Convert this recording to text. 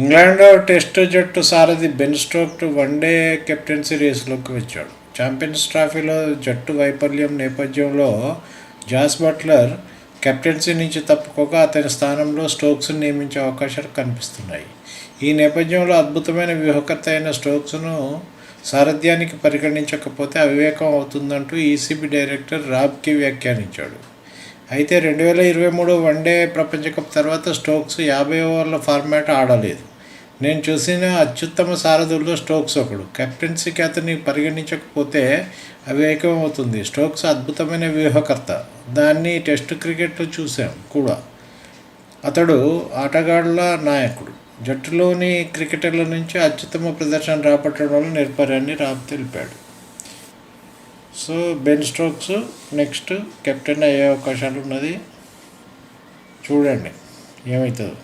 England test జట్టు సారథి Ben Stokes one day captaincy రేసులోకి వచ్చాడు. Champions ట్రాఫీలో జట్టు వైఫల్యం నేపథ్యంలో జాస్ బట్లర్ కెప్టెన్సీ నుంచి తప్పుకోగా అతని స్థానంలో స్టోక్స్ను నియమించే అవకాశాలు కనిపిస్తున్నాయి. ఈ నేపథ్యంలో అద్భుతమైన వ్యూహకర్త అయిన స్టోక్స్ను సారథ్యానికి పరిగణించకపోతే అవివేకం అవుతుందంటూ ఈసీబీ డైరెక్టర్ రాబ్కి వ్యాఖ్యానించాడు. అయితే రెండు వేల ఇరవై మూడు వన్డే ప్రపంచ కప్ తర్వాత స్టోక్స్ యాభై ఓవర్ల ఫార్మాట్ ఆడలేదు నేను చూసిన అత్యుత్తమ సారథుల్లో స్టోక్స్ ఒకడు కెప్టెన్సీకి అతన్ని పరిగణించకపోతే అవివేకమవుతుంది స్టోక్స్ అద్భుతమైన వ్యూహకర్త దాన్ని టెస్ట్ క్రికెట్లో చూసాం కూడా అతడు ఆటగాళ్ళ నాయకుడు జట్టులోని క్రికెటర్ల నుంచి అత్యుత్తమ ప్రదర్శన రాబట్టడంలో నిర్భరాన్ని రాబ్ తెలిపాడు so Ben Stokes next captain అయ్యే అవకాశాలు ఉన్నది. చూడండి ఏమవుతుందో